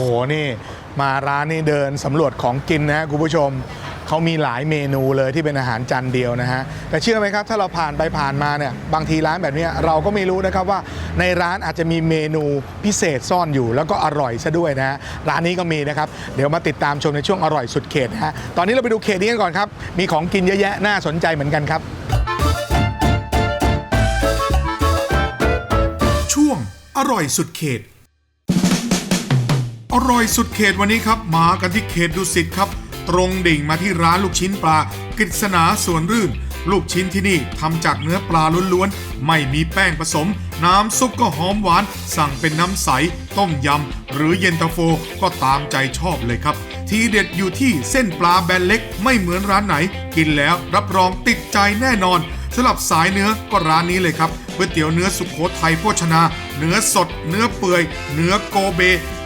หนี่ มาร้านนี่เดินสำรวจของกินนะฮะคุณผู้ชมเขามีหลายเมนูเลยที่เป็นอาหารจานเดียวนะฮะแต่เชื่อไหมครับถ้าเราผ่านไปผ่านมาเนี่ยบางทีร้านแบบเนี้ยเราก็ไม่รู้นะครับว่าในร้านอาจจะมีเมนูพิเศษซ่อนอยู่ แล้วก็อร่อยซะด้วยนะฮะร้านนี้ก็มีนะครับเดี๋ยวมาติดตามชมในช่วงอร่อยสุดเขตนะฮะตอนนี้เราไปดูเขตนี้กันก่อนครับมีของกินเยอะแยะน่าสนใจเหมือนกันครับ ช่วงอร่อยสุดเขต อร่อยสุดเขตวันนี้ครับ มากันที่เขตดุสิตครับ ตรงดิ่งมาที่ร้านลูกชิ้นปลากฤษณาสวนรื่น ลูกชิ้นที่นี่ทำจากเนื้อปลาล้วนๆ ไม่มีแป้งผสม น้ำซุปก็หอมหวาน สั่งเป็นน้ำใส ต้มยำ หรือเย็นตาโฟก็ตามใจชอบเลยครับ ทีเด็ดอยู่ที่เส้นปลาแบนเล็ก ไม่เหมือนร้านไหน กินแล้วรับรองติดใจแน่นอน สำหรับสายเนื้อก็ร้านนี้เลยครับก๋วยเตี๋ยวเนื้อสุโขทัยโภชนา เนื้อสด เนื้อเปื่อย เนื้อโกเบ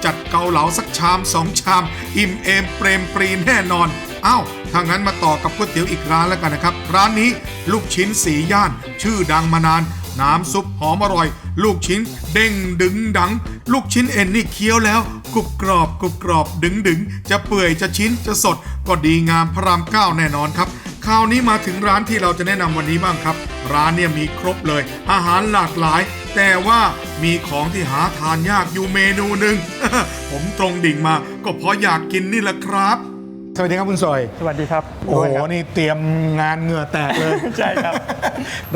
จัดเกาเหลาสักชามสองชาม อิ่มเอมเปรมปรีแน่นอนอ้าวถ้างั้นมาต่อกับก๋วยเตี๋ยวอีกร้านแล้วกันนะครับ ร้านนี้ลูกชิ้นสีย่าน ชื่อดังมานาน น้ำซุปหอมอร่อย ลูกชิ้นเด้งดึงดัง ลูกชิ้นเอ็นนี่เคี้ยวแล้วกรุบกรอบกรุบกรอบดึงดึงจะเปื่อยจะชิ้นจะสดก็ดีงามพระรามเก้าแน่นอนครับ คราวนี้มาถึงร้านที่เราจะแนะนำวันนี้บ้างครับ ร้านเนี่ยมีครบเลย อาหารหลากหลาย แต่ว่ามีของที่หาทานยากอยู่เมนูหนึ่งผมตรงดิ่งมาก็เพราะอยากกินนี่แหละครับ สวัสดีครับคุณซอย สวัสดีครับโอ้โหด้วยครับนี่เตรียมงานเหงื่อแตกเลย ใช่ครับ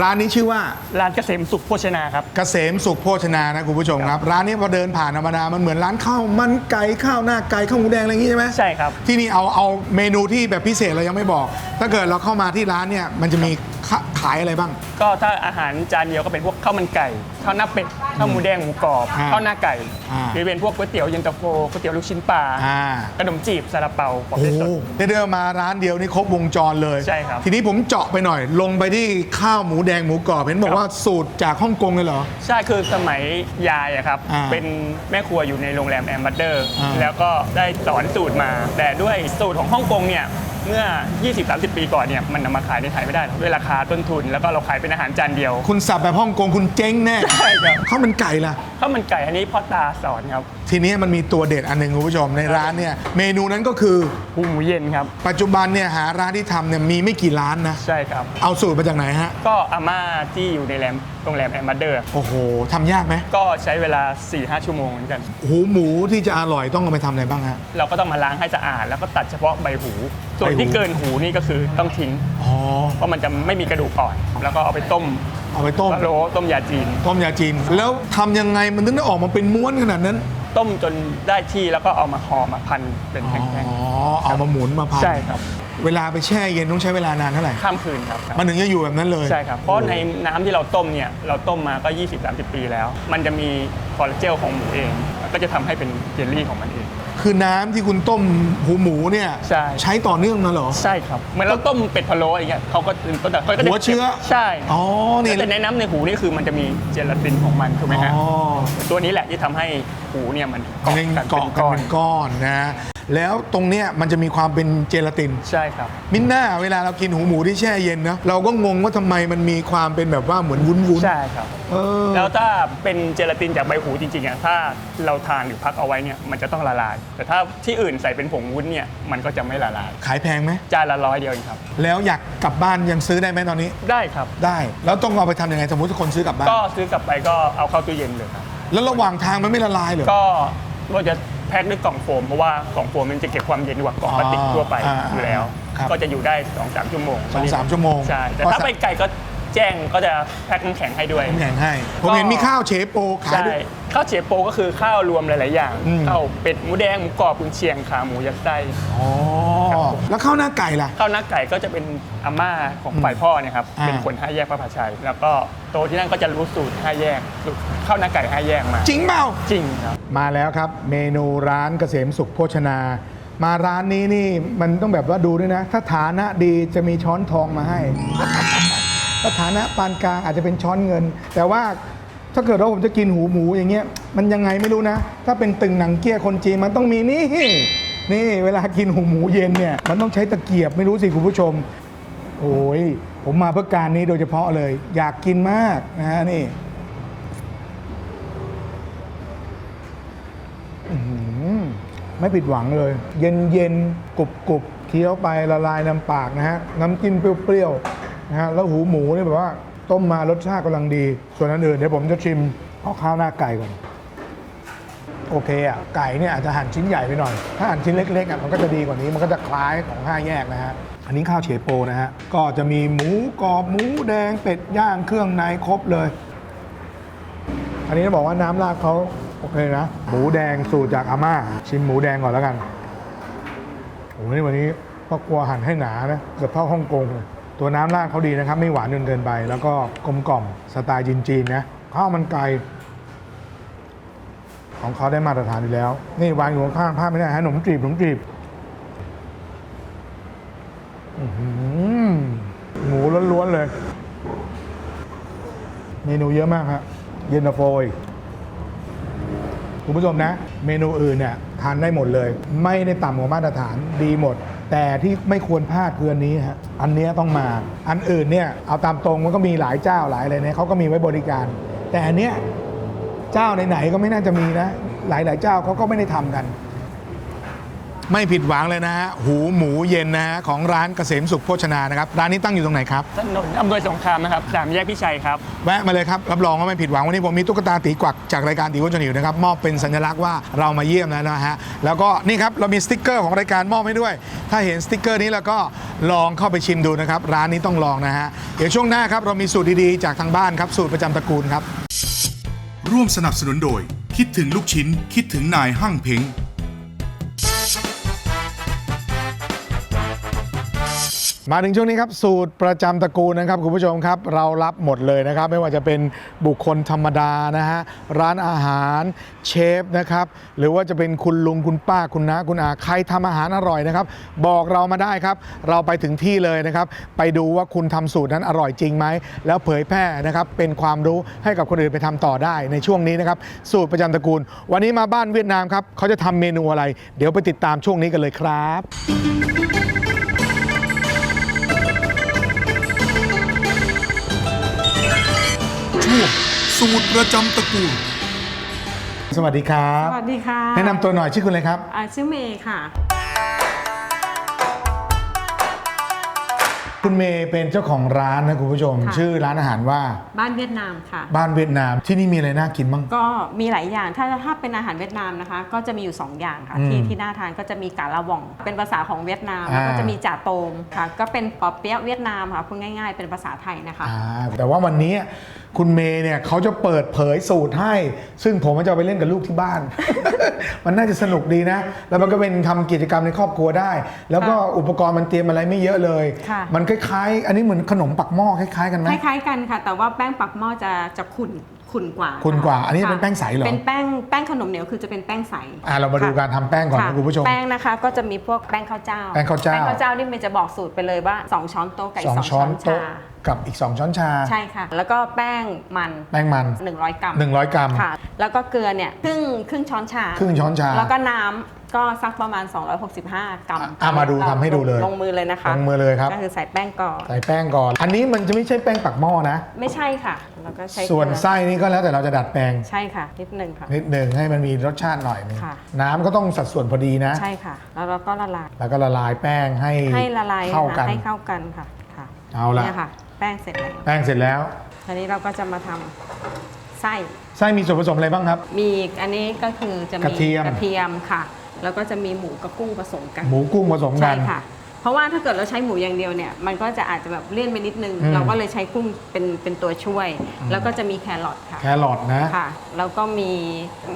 ร้านนี้ชื่อว่าร้านเกษมสุขโภชนาครับ เกษมสุขโภชนานะคุณผู้ชมครับ ร้านนี้พอเดินผ่านธรรมดามันเหมือนร้านข้าวมันไก่ข้าวหน้าไก่ข้าวหมูแดงอะไรอย่างงี้ใช่ไหมใช่ครับ ที่นี่เอาเอาเมนูที่แบบพิเศษเรายังไม่บอก ถ้าเกิดเราเข้ามาที่ร้านเนี่ยมันจะมีขะขายอะไรบ้าง ก็ถ้าอาหารจานเดียวก็เป็นพวกข้าวมันไก่ข้าวหน้าเป็ดข้าวหมูแดงหมูกรอบอ่าข้าวหน้าไก่อ่า หรือเป็นพวกก๋วยเตี๋ยวเย็นตาโฟก๋วยเตี๋ยวลูกชิ้นปลาอ่าขนมจีบซาลาเปาปอโอ้เปี๊ยะสด ได้เดินมาร้านเดียวนี่ครบวงจรเลย ใช่ครับ ทีนี้ผมเจาะไปหน่อย ลงไปที่ข้าวหมูแดงหมูกรอบเห็นบอกว่าสูตรจากฮ่องกงเลยเหรอ ใช่คือสมัยยายอะครับ อ่าเป็นแม่ครัวอยู่ในโรงแรมแอมบัตเดอร์ อ่าแล้วก็ได้สอนสูตรมา แต่ด้วยสูตรของฮ่องกงเนี่ย เมื่อ 20-30 ปีก่อนเนี่ยมันนำมาขายในไทยไม่ได้หรอกด้วยราคาต้นทุน แล้วก็เราขายเป็นอาหารจานเดียว คุณสับแบบฮ่องกงคุณเจ๊งแน่ใช่ครับ ข้าวมันไก่ล่ะ ข้าวมันไก่อันนี้พ่อตาสอนครับทีนี้มันมีตัวเด็ดอันหนึ่งคุณผู้ชมในร้านเนี่ยเมนูนั้นก็คือหูหมูเย็นครับ ปัจจุบันเนี่ยหาร้านที่ทำเนี่ยมีไม่กี่ร้านนะ ใช่ครับ เอาสูตรมาจากไหนฮะ ก็อาม่าที่อยู่ในแรม โรงแรมแอมบัตเดอร์โอ้โหทำยากไหมก็ใช้เวลา 4-5 ชั่วโมงเหมือนกัน หูหมูที่จะอร่อยต้องเอาไปทำอะไรบ้างฮะ เราก็ต้องมาล้างให้สะอาด แล้วก็ตัดเฉพาะใบหู ส่วนใบหู ที่เกินหูนี่ก็คือต้องทิ้ง อ๋อ เพราะมันจะไม่มีกระดูกอ่อน แล้วก็เอาไปต้มเอาไปต้ม พะโล้ต้มยาจีน ต้มยาจีน แล้วทำยังไงมันถึงได้ออกมาเป็นม้วนขนาดนั้น ต้มจนได้ที่แล้วก็เอามาห่อมาพันเป็นอ๋แท่งอเอามาหมุนมาพันๆใช่ครับ เวลาไปแช่เย็นต้องใช้เวลานานเท่าไหร่ ข้ามคืนครับมันถึงจะอยู่แบบนั้นเลยใช่ครับ เพราะในน้ำที่เราต้มเนี่ยเราต้มมาก็ 20-30 ปีแล้ว มันจะมีคอลลาเจนของหมูเอง ก็จะทำให้เป็นเจลลี่ของมันเอง คือน้ำที่คุณต้มหูหมูเนี่ยใช่ใช้ต่อเนื่องมาเหรอ ใช่ครับเหมือนเราต้มเป็ดพะโล้อะไรเงี้ยเขาก็ก็จะขาก็จะหัวเชื้อใช่อ๋อนี่ แต่ในน้ำในหูนี่คือมันจะมีเจลาตินของมันถูกไหมฮะอ๋อตัวนี้แหละที่ทำให้หูเนี่ยมันเกาะกันเกาะกันเป็นก้อนนะ แล้วตรงเนี้ยมันจะมีความเป็นเจลาติน ใช่ครับ มิน่าเวลาเรากินหูหมูที่แช่เย็นนะเราก็งงว่าทำไมมันมีความเป็นแบบว่าเหมือนวุ้นๆใช่ครับ เออ แล้วถ้าเป็นเจลาตินจากใบหูจริงๆอะถ้าเราทานหรือพักเอาไว้เนี่ยมันจะต้องละลาย แต่ถ้าที่อื่นใส่เป็นผงวุ้นเนี่ยมันก็จะไม่ละลายขายแพงไหมจานละร้อยเดียวเองครับ แล้วอยากกลับบ้านยังซื้อได้ไหมตอนนี้ได้ครับ ได้ แล้วต้องเอาไปทำยังไงสมมติถ้าคนซื้อกลับบ้านก็ซื้อกลับไปก็เอาเข้าตู้เย็นเลยครับ แล้วระหว่างทางมันไม่ละลายเหรอก็เราจะ แพ็คด้วยกล่องโฟมเพราะว่ากล่องโฟมมันจะเก็บความเย็นกว่ากล่องพลาสติกทั่วไปอ่าอยู่แล้ว ครับก็จะอยู่ได้2อสชั่วโมงสองสามชั่วโมงใช่แต่พอถ้าสักไปไก่ก็แจ้งก็จะแพ็คน้ำแข็งให้ด้วย ผมแข่งให้ ผมเห็นมีข้าวเชโปขายใช่ด้วย ข้าวเฉโปก็คือข้าวรวมหลาย ๆ อย่างอืม ข้าวเป็ดหมูแดงหมูกรอบกุนเชียงขาหมูยัดไส้ อ๋อ ครับผม แล้วข้าวหน้าไก่ล่ะ ข้าวหน้าไก่ก็จะเป็นอาม่าของฝ่ายพ่อเนี่ยครับอ่า เป็นคนห้าแยกพระผาชัย แล้วก็โตที่นั่นก็จะรู้สูตรห้าแยกสูตรข้าวหน้าไก่ห้าแยกมาจริงเปล่า จริงครับ มาแล้วครับ เมนูร้านเกษมสุขโภชนา มาร้านนี้นี่มันต้องแบบว่าดูด้วยนะ ถ้าฐานะดีจะมีช้อนทองมาให้ ถ้าฐานะปานกลางอาจจะเป็นช้อนเงิน แต่ว่าถ้าเกิดว่าผมจะกินหูหมูอย่างเงี้ยมันยังไงไม่รู้นะ ถ้าเป็นตึงหนังเกี้ยคนจีนมันต้องมีนี่ นี่เวลากินหูหมูเย็นเนี่ยมันต้องใช้ตะเกียบไม่รู้สิคุณผู้ชม โอ้ยผมมาเพื่อการนี้โดยเฉพาะเลย อยากกินมากนะฮะนี่อื้อหือ ไม่ผิดหวังเลย เย็นเย็นกรุบกรุบเคี้ยวไปละลายน้ำปากนะฮะน้ำจิ้มเปรี้ยวๆนะฮะแล้วหูหมูนี่แบบว่าต้มมารสชาติกำลังดี ส่วนอันอื่นเดี๋ยวผมจะชิมเอาข้าวหน้าไก่ก่อนโอเคอะไก่เนี่ยอาจจะหั่นชิ้นใหญ่ไปหน่อย ถ้าหั่นชิ้นเล็กๆอะมันก็จะดีกว่านี้มันก็จะคล้ายของห้าแยกนะฮะอันนี้ข้าวเฉโปนะฮะก็จะมีหมูกรอบหมูแดงเป็ดย่างเครื่องในครบเลย อันนี้จะบอกว่าน้ำราดเขา โอเคนะ หมูแดงสูตรจากอาม่า ชิมหมูแดงก่อนแล้วกันโอ้โหนี่วันนี้พ่อครัวหั่นให้หนานะเกือบเท่าฮ่องกงเลยตัวน้ำราดเขาดีนะครับ ไม่หวานจนเกินไป แล้วก็กลมกล่อมสไตล์จีนๆนะข้าวมันไก่ของเขาได้มาตรฐานอยู่แล้ว นี่วางอยู่ข้างๆภาพไม่ได้ฮะขนมจีบขนมจีบหมูล้วนๆเลย เมนูเยอะมากครับเย็นตาโฟอีก คุณผู้ชมนะ เมนูอื่นเนี่ยทานได้หมดเลย ไม่ได้ต่ำกว่ามาตรฐานดีหมด แต่ที่ไม่ควรพลาดคืออันนี้ฮะอันเนี้ยต้องมา อันอื่นเนี่ยเอาตามตรงมันก็มีหลายเจ้าหลายอะไรเนี่ยเขาก็มีไว้บริการ แต่อันเนี้ยเจ้าไหนๆก็ไม่น่าจะมีนะ หลายๆเจ้าเขาก็ไม่ได้ทำกัน ไม่ผิดหวังเลยนะฮะหูหมูเย็นนะฮะของร้านเกษมสุขโภชนานะครับร้านนี้ตั้งอยู่ตรงไหนครับถนนอำนวยสงครามนะครับสามแยกพิชัยครับแวะมาเลยครับรับรองว่าไม่ผิดหวังวันนี้ผมมีตุ๊กตาตีกวักจากรายการตีวัชนิวนะครับมอบเป็นสัญลักษณ์ว่าเรามาเยี่ยมแล้วนะฮะแล้วก็นี่ครับเรามีสติกเกอร์ของรายการมอบให้ด้วย ถ้าเห็นสติกเกอร์นี้แล้วก็ลองเข้าไปชิมดูนะครับร้านนี้ต้องลองนะฮะเดี๋ยวช่วงหน้าครับเรามีสูตรดีๆจากทางบ้านครับสูตรประจำตระกูลครับร่วมสนับสนุนโดย คิดถึงลูกชิ้น คิดถึงนายหั่งเพ้ง มาถึงช่วงนี้ครับสูตรประจำตระกูลนะครับคุณผู้ชมครับ เรารับหมดเลยนะครับ ไม่ว่าจะเป็นบุคคลธรรมดานะฮะร้านอาหารเชฟนะครับหรือว่าจะเป็นคุณลุงคุณป้าคุณน้าคุณอาใครทำอาหารอร่อยนะครับ บอกเรามาได้ครับ เราไปถึงที่เลยนะครับ ไปดูว่าคุณทำสูตรนั้นอร่อยจริงไหมแล้วเผยแพร่นะครับเป็นความรู้ให้กับคนอื่นไปทำต่อได้ในช่วงนี้นะครับสูตรประจำตระกูล วันนี้มาบ้านเวียดนามครับเขาจะทำเมนูอะไร เดี๋ยวไปติดตามช่วงนี้กันเลยครับ ช่วงสูตรประจำตระกูล สวัสดีครับ สวัสดีค่ะแนะนำตัวหน่อยชื่อคุณอะไรครับ อ่าชื่อเมย์ค่ะ คุณเมย์เป็นเจ้าของร้านนะคุณผู้ชม ค่ะ ชื่อร้านอาหารว่าบ้านเวียดนามค่ะ บ้านเวียดนามที่นี่มีอะไรน่ากินบ้าง ก็มีหลายอย่างถ้าถ้าเป็นอาหารเวียดนามนะคะ ก็จะมีอยู่ 2 อย่างค่ะ อืมที่ที่น่าทานก็จะมีกาละว่อง เป็นภาษาของเวียดนาม อ่า แล้วก็จะมีจ่าโตมค่ะ ก็เป็นปอเปี๊ยะเวียดนามค่ะพูดง่าย ๆ เป็นภาษาไทยนะคะ อ่าแต่ว่าวันนี้คุณเมย์เนี่ยเขาจะเปิดเผยสูตรให้ ซึ่งผมจะเอาไปเล่นกับลูกที่บ้าน มันน่าจะสนุกดีนะ แล้วมันก็เป็นทำกิจกรรมในครอบครัวได้ แล้วก็ค่ะอุปกรณ์มันเตรียมอะไรไม่เยอะเลย ค่ะ มันคล้ายๆ อันนี้เหมือนขนมปักหม้อคล้ายๆกันไหมคล้ายๆกันค่ะ แต่ว่าแป้งปักหม้อจะจะขุ่น ขุ่นกว่าขุ่นกว่าค่ะอันนี้เป็นแป้งใสเหรอเป็นแป้งแป้งขนมเหนียวคือจะเป็นแป้งใส อ่าเรามาดูการทำแป้งก่อนค่ะนะคุณผู้ชม แป้งนะคะก็จะมีพวกแป้งข้าวเจ้า แป้งข้าวเจ้า แป้งข้าวเจ้านี่มันจะบอกสูตรไปเลยว่า 2 ช้อนโต๊ะกับอีสกองสองช้ช้ออนนโต๊ะชากับอีก 2 ช้อนชา ใช่ค่ะ แล้วก็แป้งมัน แป้งมัน 100 กรัม100 กรัม ค่ะ แล้วก็เกลือเนี่ยครึ่งครึ่งช้อนชา ครึ่งช้อนชา แล้วก็น้ำก็สักประมาณ 265 กรัมอะอะมาดูรทำให้ดูเลย ลงมือเลยนะคะลงมือเลยครับ ก็คือใส่แป้งก่อน ใส่แป้งก่อน อันนี้มันจะไม่ใช่แป้งปักหม้อนะ ไม่ใช่ค่ะแล้วก็ใช้ส่วนเกลือไส้นี่ก็แล้วแต่เราจะดัดแปลง ใช่ค่ะ นิดนึงค่ะ นิดหนึ่งให้มันมีรสชาติหน่อยนึงค่ะ น้ำก็ต้องสัดส่วนพอดีนะ ใช่ค่ะ แล้วเราก็ละลาย แล้วก็ละลายแป้งให้ให้ละลายเข้านะคะกัน ให้เข้ากันค่ะค่ะเอาละเนี่ยค่ะ แป้งเสร็จแล้วแป้งเสร็จแล้ว ทีนี้เราก็จะมาทำไส้ ไส้มีส่วนผสมอะไรบ้างครับ มีอันนี้ก็คือจะมีกระเทียม กระเทียมค่ะ แล้วก็จะมีหมูกับกุ้งผสมกัน หมูกุ้งผสมกัใช่น ค่ะ เพราะว่าถ้าเกิดเราใช้หมูอย่างเดียวเนี่ยมันก็จะอาจจะแบบเลี่ยนไปนิดนึง อืม เราก็เลยใช้กุ้งเป็นเป็นตัวช่วย แล้วก็จะมีแครอทค่ะแครอทนะ ค่ะแล้วก็มี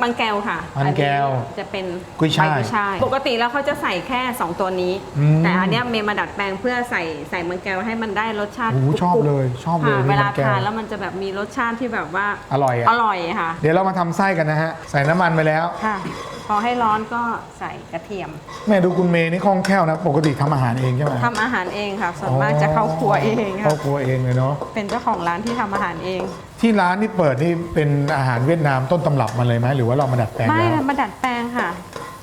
มันแก้วค่ะมันแก้วอันนี้จะเป็นกุ้ยช่ายใบกุ้ยช่ายปกติแล้วเขาจะใส่แค่ 2 ตัวนี้ อืม แต่อันเนี้ยเมย์มาดัดแปลงเพื่อใส่ใส่มันแก้วให้มันได้รสชาติโอ้โหชอบกรุบๆเลยชอบเลยค่ะมีเวลามันแก้วทานแล้วมันจะแบบมีรสชาติที่แบบว่าอร่อยอะ อร่อยค่ะ เดี๋ยวเรามาทำไส้กันนะฮะ ใส่น้ำมันไปแล้ว ค่ะพ อให้ร้อนก็ใส่กระเทียมแม่ดูคุณเมย์นี่คล่องแคล่วนะ ปกติทำอาหารเองใช่ไหมทำอาหารเองค่ะส่วนมากจะเข้าครัวเองค่ะ เข้าครัวเองเลยเนาะ เป็นเจ้าของร้านที่ทำอาหารเอง ที่ร้านนี่เปิดนี่เป็นอาหารเวียดนามต้นตำรับมาเลยไหมหรือว่าเรามาดัดแปลงไม่แล้ว มาดัดแปลงค่ะ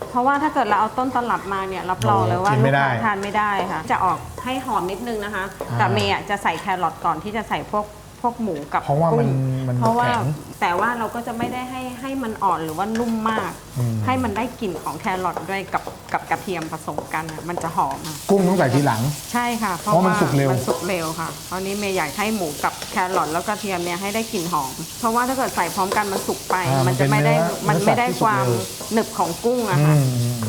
เพราะว่าถ้าเกิดเราเอาต้นตลับมาเนี่ยรับรองเลยว่ากินลูไม่กได้ค้าทานไม่ได้ค่ะ จะออกให้หอมนิดนึงนะคะอ่าแต่เมย์อะจะใส่แครอทก่อนที่จะใส่พวก พวกหมูกับเพราะว่ามันกุ้งมันเพราะว่าแข็งแต่ว่าเราก็จะไม่ได้ให้ให้มันอ่อนหรือว่านุ่มมาก อืม ให้มันได้กลิ่นของแครอทด้วยกับกับกระเทียมผสมกันอะมันจะหอมอะกุ้งต้องใส่ทีหลัง ใช่ค่ะ เพราะเพราะมันว่าสุกเร็ว มันสุกเร็วค่ะตอนนี้เมย์อยากให้หมูกับแครอทแล้วก็กระเทียมเนี่ยให้ได้กลิ่นหอม เพราะว่าถ้าเกิดใส่พร้อมกันมันสุกไป อ่ามัมันจะไม่ได้มันเป็นเนื้อมันไม่ได้เนื้อสัตว์ที่สุกความเร็ว หนึบของกุ้งอะอืค่ะมอืมอืม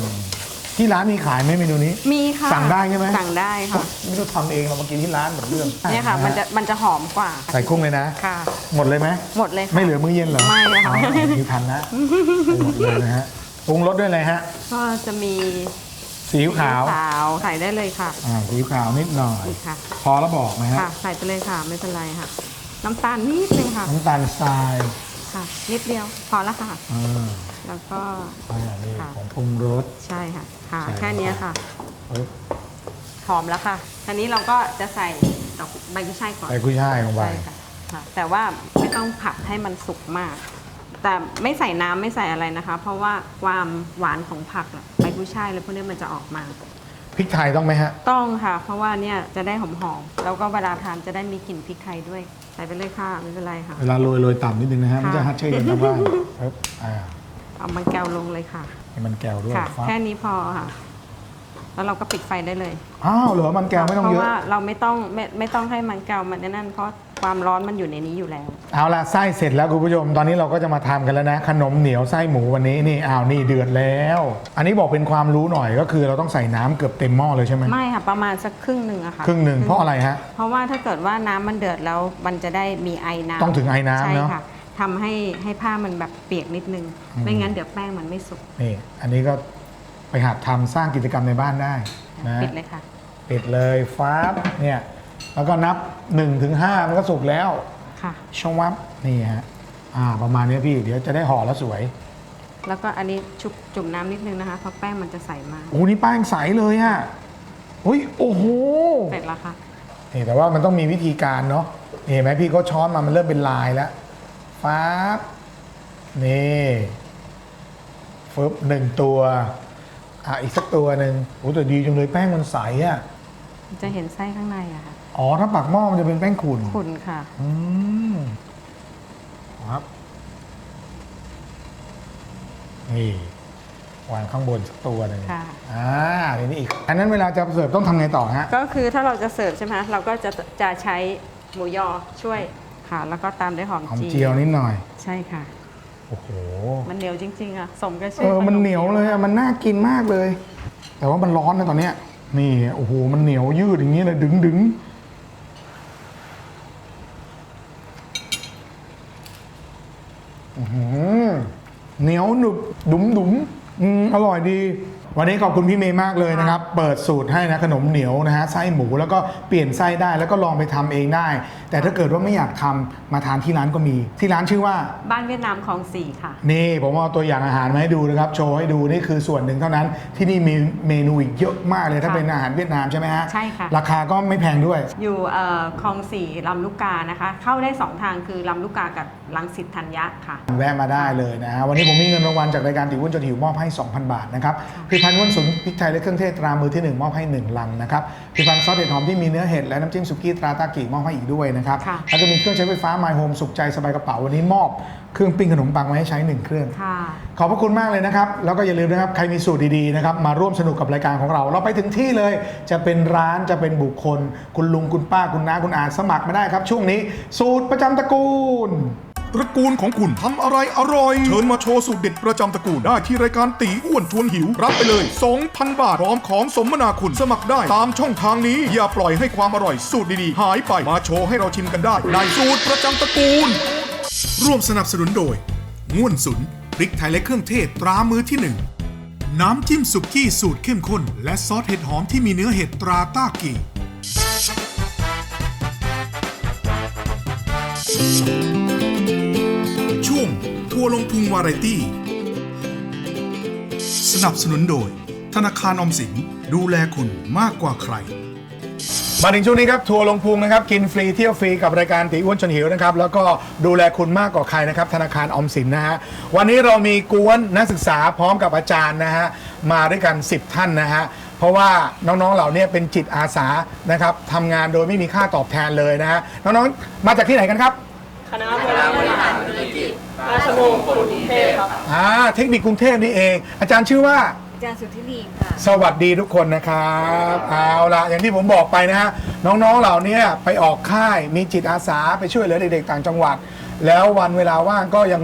ที่ร้านมีขายไหมเมนูนี้ มีค่ะสั่งได้ใช่ไหมสั่งได้ค่ะไม่ต้องทำเองเรามากินที่ร้านเหมือนเรื่องเนี่ยค่ะ มันจะมันจะหอมกว่า ใส่กุ้งเลยนะค่ะ หมดเลยไหมหมดเลยค่ะไม่เหลือมื้อเย็นเหรอไม่เลยค่ะอ๋อมีทันนะหมดเลยนะฮะปรุงรสด้วยอะไรฮะก็จะมีซีอิ๊วขาวขาวใส่ได้เลยค่ะอ่าซีอิ๊วขาวนิดหน่อยนี่ค่ะ พอแล้วบอกนะฮะค่ะใส่ไปเลยค่ะไม่เป็นไรค่ะ น้ำตาลนิดนึงค่ะ น้ำตาลทรายค่ะนิดเดียวพอแล้วค่ะอ่า แล้วก็ อ่านี่ค่ะ ของปรุงรส ใช่ค่ะค่ะใส่แค่เนี้ยค่ะ ปึ๊บหอมแล้วค่ะทีนี้เราก็จะใส่ดอกใบกุ้ยช่ายก่อน ใส่กุ้ยช่ายลงไปใช่ค่ะค่ะแต่ว่าไม่ต้องผัดให้มันสุกมาก แต่ไม่ใส่น้ำไม่ใส่อะไรนะคะ เพราะว่าความหวานของผักน่ะใบกุ้ยช่ายอะไรพวกนี้มันจะออกมา พริกไทยต้องไหมฮะ ต้องค่ะ เพราะว่าเนี่ยจะได้หอมๆแล้วก็เวลาทานจะได้มีกลิ่นพริกไทยด้วย ใส่ไปเลยค่ะไม่เป็นไรค่ะ เวลาโรยโรยต่ำนิดนึงนะฮะค่ะไม่จะฮัทเช่กันทั้งบ้านปึ๊บอ่า เอามันแก้วลงเลยค่ะให้มันแก้วด้วยค่ะฟ้าแค่นี้พอค่ะ แล้วเราก็ปิดไฟได้เลยอ้าวเหรอมันแก้วไม่ต้องเพเยราะอะ ว่าเราไม่ต้องไม่ไม่ต้องให้มันแก้วมันนั่นเพราะความร้อนมันอยู่ในนี้อยู่แล้ว เอาละไส้เสร็จแล้วคุณผู้ชมตอนนี้เราก็จะมาทำกันแล้วนะ ขนมเหนียวไส้หมูวันนี้นี่อ้าวนี่เดือดแล้ว อันนี้บอกเป็นความรู้หน่อยก็คือเราต้องใส่น้ำเกือบเต็มหม้อเลยใช่ไหมไม่ค่ะ ประมาณสักครึ่งหนึ่งอะค่ะครึ่งหนึ่งเพราะอะไรฮะ เพราะว่าถ้าเกิดว่าน้ำมันเดือดแล้วมันจะได้มีไอน้ำต้องถึงไอน้ำใช่เนอะค่ะ ทำให้ให้ผ้ามันแบบเปียกนิดนึงไม่งั้นเดี๋ยวแป้งมันไม่สุกนี่อันนี้ก็ไปหัดทำสร้างกิจกรรมในบ้านได้นะปิดเลยค่ะ ปิดเลยฟ้าบเนี่ยแล้วก็นับ1-5ถึง5มันก็สุกแล้ว ค่ะ ชวับนี่ฮะอ่าประมาณนี้พี่เดี๋ยวจะได้ห่อแล้วสวยแล้วก็อันนี้ชุบจุ่มน้ำนิดนึงนะคะเพราะแป้งมันจะใสมากโอ้นี่แป้งใสเลยอะอุ้ยโอ้โหเสร็จแล้วค่ะ นี่แต่ว่ามันต้องมีวิธีการเนาะนี่เห็นไหมพี่ก็ช้อนมามันเริ่มเป็นลายแล้ว ฟ้าบนี่ฟึบหนึ่งตัว อะอีกสักตัวหนึ่งโอ้แต่ดีจังเลยแป้งมันใสอะจะเห็นไส้ข้างในอะค่ะอ๋อถ้าปักหม้อมันจะเป็นแป้งขุ่นขุ่นค่ะ อืมครับนี่วางข้างบนสักตัวหนึ่งค่ะ อ่าทีนี้อีก อันนั้นเวลาจะเสิร์ฟต้องทำไงต่อฮะ ก็คือถ้าเราจะเสิร์ฟใช่ไหมเราก็จะจะใช้หมูยอช่วย ค่ะ แล้วก็ตามด้วยหอมหอมจีเจียวนิดหน่อย ใช่ค่ะ โอ้โห มันเหนียวจริง ๆอะสมกับชื่เออมันขเหนียวเลยอะมันน่ากินมากเลย แต่ว่ามันร้อนนะตอนเนี้ย นี่โอ้โหมันเหนียวยืดอย่างนี้เลยดึงดึงอื้อหือเหนียวหนุบดุ๋มดุ๋มอืมอร่อยดี วันนี้ขอบคุณพี่เมย์มากเลยนะครับ เปิดสูตรให้นะขนมเหนียวนะฮะไส้หมูแล้วก็เปลี่ยนไส้ได้แล้วก็ลองไปทำเองได้ แต่ถ้าเกิดว่าไม่อยากทำมาทานที่ร้านก็มี ที่ร้านชื่อว่า บ้านเวียดนามคลองสี่ค่ะ นี่ผมเอาตัวอย่างอาหารมาให้ดูนะครับ โชว์ให้ดูนี่คือส่วนหนึ่งเท่านั้น ที่นี่มีเมนูอีกเยอะมากเลยถ้าค่ะเป็นอาหารเวียดนามใช่ไหมฮะใช่ค่ะ ราคาก็ไม่แพงด้วย อยู่เอ่อคลองสี่ลำลูกกานะคะ เข้าได้สองทางคือลำลูกกากับลังสิตธัญญะค่ะ แวะมาได้เลยนะฮะวันนี้ผมมีเงินรางวัลจากรายการติวุ้นจนหิวมอบให้ 2,000 บาทนะครับผลิตภัณฑ์วุ้นสุนพริกไทยและเครื่องเทศตรามือที่ 1 มอบให้ 1 ลังนะครับผลิตภัณฑ์ซอสเห็ดหอมที่มีเนื้อเห็ดและน้ำจิ้มสุกี้ตราตากิมอบให้อีกด้วยนะครับค่ะ แล้วจะมีเครื่องใช้ไฟฟ้า My Home สุขใจสบายกระเป๋าวันนี้มอบเครื่องปิ้งขนมปังมาให้ใช้หนึ่งเครื่อง ค่ะ ขอบพระคุณมากเลยนะครับ แล้วก็อย่าลืมนะครับ ใครมีสูตรดีๆนะครับ มาร่วมสนุกกับรายการของเรา เราไปถึงที่เลย จะเป็นร้าน จะเป็นบุคคล คุณลุง คุณป้า คุณน้า คุณอาสมัครมาได้ครับ ช่วงนี้ สูตรประจำตระกูล ตระกูลของคุณทำอะไรอร่อย เชิญมาโชว์สูตรเด็ดประจำตระกูลได้ที่รายการตีอ้วนชวนหิว รับไปเลย 2,000 บาทพร้อมของสมนาคุณสมัครได้ตามช่องทางนี้ อย่าปล่อยให้ความอร่อยสูตรดีๆ หายไปมาโชว์ให้เราชิมกันได้ในสูตรประจำตระกูล ร่วมสนับสนุนโดยง่วนสุนพริกไทยและเครื่องเทศตรามือที่หนึ่งน้ำจิ้มสุกี้สูตรเข้มข้น และซอสเห็ดหอมที่มีเนื้อเห็ดตราต้ากีช่ วงทัวร์ลงพุงวาไรตี้ สนับสนุนโดย ธนาคารออมสินดูแลคุณมากกว่าใคร มาถึงช่วงนี้ครับทัวร์ลงพุงนะครับกินฟรีเที่ยวฟรีกับรายการตีอ้วนชวนหิวนะครับแล้วก็ดูแลคุณมากกว่าใครนะครับธนาคารออมสินนะฮะวันนี้เรามีกวนนักศึกษาพร้อมกับอาจารย์นะฮะมาด้วยกัน 10 ท่านนะฮะเพราะว่าน้องๆเหล่านี้เป็นจิตอาสานะครับทำงานโดยไม่มีค่าตอบแทนเลยนะฮะน้องๆมาจากที่ไหนกันครับ คณะบริหารธุรกิจ ราชมงคลกรุงเทพครับ อ่าเทคนิคกรุงเทพนี่เอง อาจารย์ชื่อว่า อาจารย์สุทธิลีค่ะ สวัสดีทุกคนนะครับเอาละอย่างที่ผมบอกไปนะฮะน้องๆเหล่านี้ไปออกค่ายมีจิตอาสาไปช่วยเหลือเด็กๆต่างจังหวัด แล้ววันเวลาว่างก็ยัง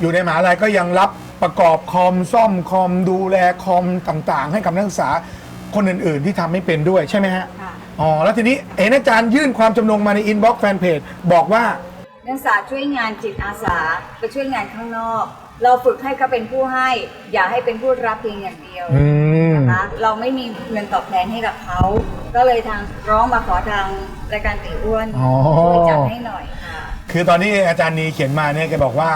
อยู่ในมหาลัยก็ยังรับประกอบคอมซ่อมคอมดูแลคอมต่างๆ ให้กับนักศึกษาคนอื่นๆ ที่ทำไม่เป็นด้วยใช่ไหมฮะค่ะ อ๋อแล้วทีนี้เห็นอาจารย์ยื่นความจำนงมาในอินบ็อกซ์แฟนเพจบอกว่า นักศึกษาช่วยงานจิตอาสาไปช่วยงานข้างนอก เราฝึกให้เขาเป็นผู้ให้ อย่าให้เป็นผู้รับเพียงอย่างเดียวอืม นะคะเราไม่มีเงินตอบแทนให้กับเขาก็เลยทางร้องมาขอทางรายการตีอ้วนอ๋อ ช่วยจัดให้หน่อยค่ะ คือตอนนี้อาจารย์นีเขียนมาเนี่ยแกบอกว่า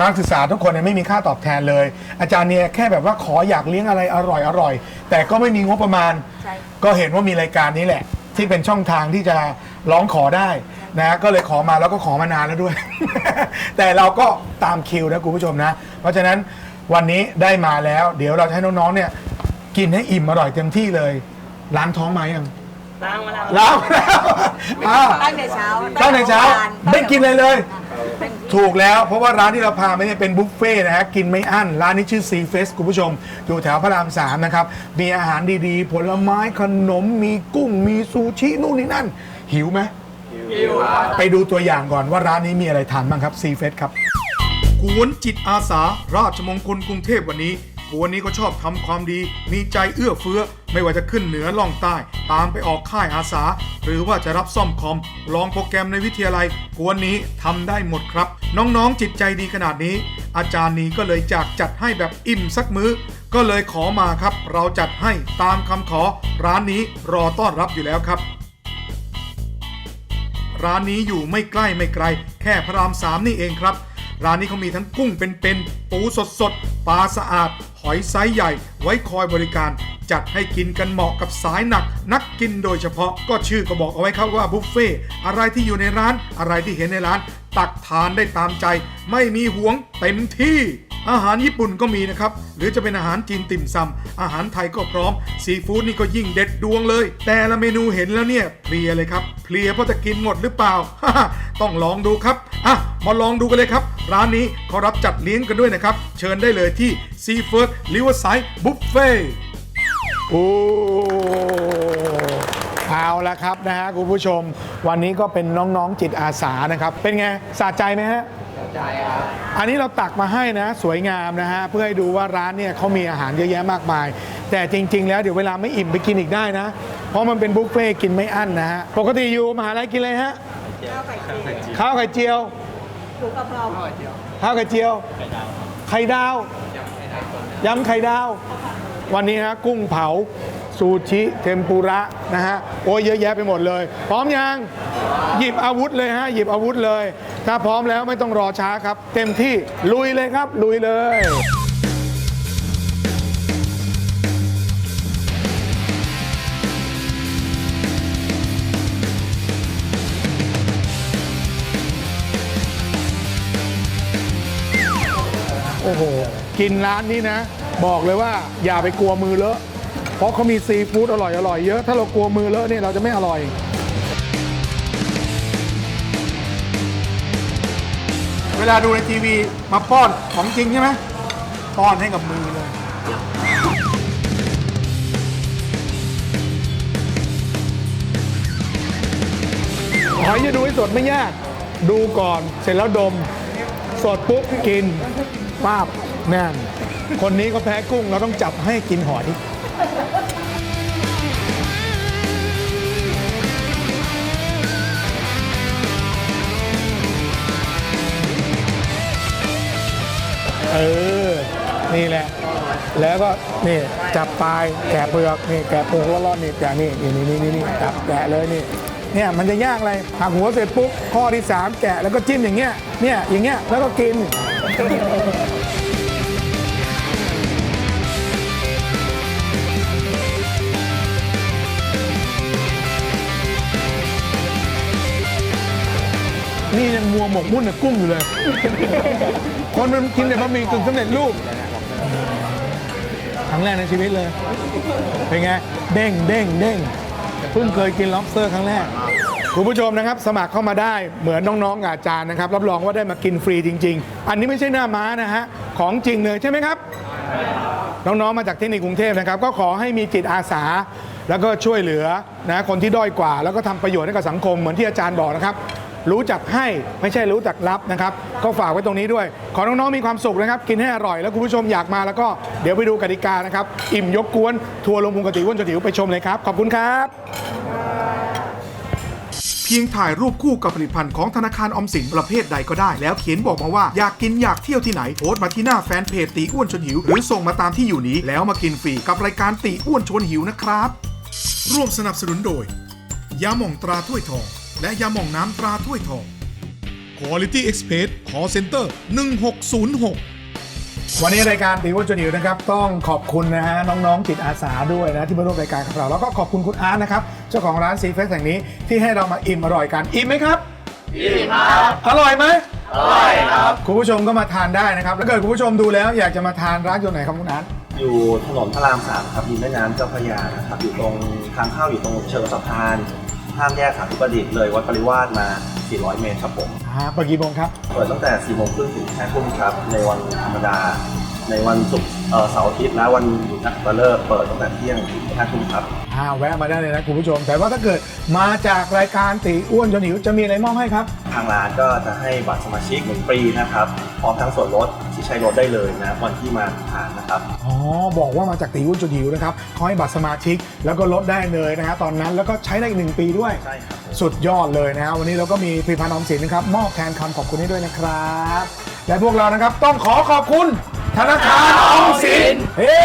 นักศึกษาทุกคนเนี่ยไม่มีค่าตอบแทนเลย อาจารย์เนี่ยแค่แบบว่าขออยากเลี้ยงอะไรอร่อยอร่อยแต่ก็ไม่มีงบประมาณ ใช่ ก็เห็นว่ามีรายการนี้แหละ ที่เป็นช่องทางที่จะร้องขอได้ นะก็เลยขอมาแล้วก็ขอมานานแล้วด้วย แต่เราก็ตามคิวนะคุณผู้ชมนะ เพราะฉะนั้นวันนี้ได้มาแล้ว เดี๋ยวเราจะให้น้องๆเนี่ยกินให้อิ่มอร่อยเต็มที่เลยล้างท้องมายังล้างมาแล้วล้างแล้วอ้าวตั้งแต่เช้าตั้งแต่เช้าไม่กินเลยเลยเป็นถูกแล้วเพราะว่าร้านที่เราพาไปเนี่ยเป็นบุฟเฟ่ต์นะฮะกินไม่อั้นร้านนี้ชื่อซีเฟสคุณผู้ชม อยู่แถวพระรามสามนะครับ มีอาหารดีๆ ผลไม้ขนมมีกุ้งมีซูชินู่นนี่นั่น หิวไหมหิว ไปดูตัวอย่างก่อนว่าร้านนี้มีอะไรทานบ้างครับซีเฟสครับกวนจิตอาสา ราชมงคลกรุงเทพวันนี้กวนนี้ก็ชอบทำความดี มีใจเอื้อเฟื้อ ไม่ว่าจะขึ้นเหนือล่องใต้ ตามไปออกค่ายอาสา หรือว่าจะรับซ่อมคอม ลองโปรแกรมในวิทยาลัยกวนนี้ทำได้หมดครับ น้องๆจิตใจดีขนาดนี้ อาจารย์นี้ก็เลยจากจัดให้แบบอิ่มสักมื้อ ก็เลยขอมาครับ เราจัดให้ตามคำขอ ร้านนี้รอต้อนรับอยู่แล้วครับ ร้านนี้อยู่ไม่ใกล้ไม่ไกล แค่พระรามสามนี่เองครับ ร้านนี้เขามีทั้งกุ้งเป็นๆปูสดๆ ปลาสะอาด หอยไซส์ใหญ่ไว้คอยบริการ จัดให้กินกันเหมาะกับสายหนัก นักกินโดยเฉพาะก็ชื่อก็บอกเอาไว้ครับว่าบุฟเฟ่ต์อะไรที่อยู่ในร้านอะไรที่เห็นในร้าน ตักทานได้ตามใจ ไม่มีหวงเต็มที่อาหารญี่ปุ่นก็มีนะครับ หรือจะเป็นอาหารจีนติ่มซำอาหารไทยก็พร้อม ซีฟู้ดนี่ก็ยิ่งเด็ดดวงเลย แต่ละเมนูเห็นแล้วเนี่ยเพลียเลยครับเพลียเพราะจะกินหมดหรือเปล่า ต้องลองดูครับ อะ มาลองดูกันเลยครับ ร้านนี้เขารับจัดเลี้ยงกันด้วยนะครับ เชิญได้เลยที่ซีเฟิร์สลิเวอร์ไซด์บุฟเฟ่โอ้เอาละครับนะฮะคุณผู้ชม วันนี้ก็เป็นน้องๆจิตอาสานะครับ เป็นไงสะใจไหมฮะสะใจครับอันนี้เราตักมาให้นะ สวยงามนะฮะเพื่อให้ดูว่าร้านเนี่ยเขามีอาหารเยอะแยะมากมาย แต่จริง ๆ แล้วเดี๋ยวเวลาไม่อิ่มไปกินอีกได้นะ เพราะมันเป็นบุฟเฟ่ต์กินไม่อั้นนะฮะปกติอยู่มหาลัยกินอะไรฮะข้าวไข่เจียวถูกกะเพราข้าวไข่เจียวไข่ดาว ยำไข่ดาว วันนี้ฮะกุ้งเผาซูชิเทมปุระนะฮะโอ้ยเยอะแยะไปหมดเลย พร้อมยัง หยิบอาวุธเลยฮะหยิบอาวุธเลย ถ้าพร้อมแล้วไม่ต้องรอช้าครับ เต็มที่ลุยเลยครับ ลุยเลยโอ้โห กินร้านนี้นะ บอกเลยว่าอย่าไปกลัวมือเลอะเพราะเขามีซีฟู้ดอร่อยอร่อยเยอะ ถ้าเรากลัวมือเลอะเนี่ยเราจะไม่อร่อย เวลาดูในทีวีมาป้อนของจริงใช่ไหมป้อนให้กับมือเลย หอยจะดูให้สดไม่ยาก ดูก่อนเสร็จแล้วดม สดปุ๊บกินป้าบ แน่นคนนี้ก็แพ้กุ้งเราต้องจับให้กินหอย เออ นี่แหละ แล้วก็นี่จับปลายแกะเปลือกนี่แกะเปลือกแล้วร่อนนี่แกะนี่นี่นี่นี่นี่จับแกะเลยนี่เนี่ยมันจะยากอะไรหักหัวเสร็จปุ๊บข้อที่ 3 แกะแล้วก็จิ้มอย่างเงี้ยเนี่ยอย่างเงี้ยแล้วก็กิน นี่ยังมัวหมกมุ่นกับกุ้งอยู่เลย คนมันกินแต่บะหมี่กึ่งสำเร็จรูปครั้งแรกในชีวิตเลย เป็นไง เด้งเด้งเด้งเพิ่งเคยกิน lobster ครั้งแรก คุณผู้ชมนะครับ สมัครเข้ามาได้เหมือนน้องๆกับอาจารย์นะครับ รับรองว่าได้มากินฟรีจริง ๆ อันนี้ไม่ใช่หน้าม้านะฮะ ของจริงเลยใช่ไหมครับ น้องๆมาจากเทคนิคกรุงเทพนะครับ ก็ขอให้มีจิตอาสา แล้วก็ช่วยเหลือนะคนที่ด้อยกว่า แล้วก็ทำประโยชน์ให้กับสังคมเหมือนที่อาจารย์บอกนะครับ รู้จักให้ไม่ใช่รู้จักรับนะครับ ก็ฝากไว้ตรงนี้ด้วย ขอน้องๆมีความสุขนะครับ กินให้อร่อยแล้วคุณผู้ชมอยากมาแล้วก็เดี๋ยวไปดูกติกานะครับ อิ่มยกกวน ทัวร์ลงพุงกติอ้วนจนถิวไปชมเลยครับ ขอบคุณครับเพียงถ่ายรูปคู่กับผลิตภัณฑ์ของธนาคารออมสินประเภทใดก็ได้ แล้วเขียนบอกมาว่าอยากกินอยากเที่ยวที่ไหนโพสต์มาที่หน้าแฟนเพจตีอ้วนชวนหิว หรือส่งมาตามที่อยู่นี้แล้วมากินฟรีกับรายการตีอ้วนชวนหิวนะครับ ร่วมสนับสนุนโดยยาหม่องตราถ้วยทอง และยาหม่องน้ำตราถ้วยทอง Quality Express Call Center 1606วันนี้รายการตีอ้วนจนหิวนะครับต้องขอบคุณนะฮะน้องๆจิตอาสาด้วยนะที่มาร่วมรายการกับเราแล้วก็ขอบคุณคุณอาร์ตนะครับเจ้าของร้านซีเฟสแห่งนี้ที่ให้เรามาอิ่มอร่อยกันอิ่มไหมครับอิ่มครับอร่อยไหมอร่อยครับคุณผู้ชมก็มาทานได้นะครับถ้าเกิดคุณผู้ชมดูแล้วอยากจะมาทานร้านอยู่ไหนครับคุณอาร์ตอยู่ถนนพระรามสามครับริมแม่น้ำเจ้าพระยานะครับอยู่ตรงทางเข้าอยู่ตรงเชิงสะพาน ข้ามแยกสามทิประดิษฐ์เลยวัดปริวาสมา 400 เมตรครับผมอ่าเปิดกี่โมงครับ เปิดตั้งแต่4โมงครึ่งถึง5ทุ่มครับ ในวันธรรมดา ในวันศุกร์เอ่อเสาร์อาทิตย์และวันหยุดนักขัตฤกษ์เปิดตั้งแต่เที่ยงถึง5ทุ่มครับ อ่าแวะมาได้เลยนะคุณผู้ชม แต่ว่าถ้าเกิดมาจากรายการตีอ้วนจนหิวจะมีอะไรมอบให้ครับ ทางร้านก็จะให้บัตรสมาชิกหนึ่งปีนะครับพร้อมทั้งส่วนลดที่ใช้รถได้เลยนะวันที่มาทานนะครับ อ๋อ บอกว่ามาจากตีอ้วนจนหิวนะครับเขาให้บัตรสมาชิกแล้วก็ลดได้เลยนะฮะตอนนั้นแล้วก็ใช้ได้อีกหนึ่งปีด้วย ใช่ครับสุดยอดเลยนะฮะวันนี้เราก็มีผลิตภัณฑ์ออมสินนะครับ มอบแทนคำขอบคุณให้ด้วยนะครับ และพวกเรานะครับต้องขอขอบคุณ ธนาคารออมสินเฮ้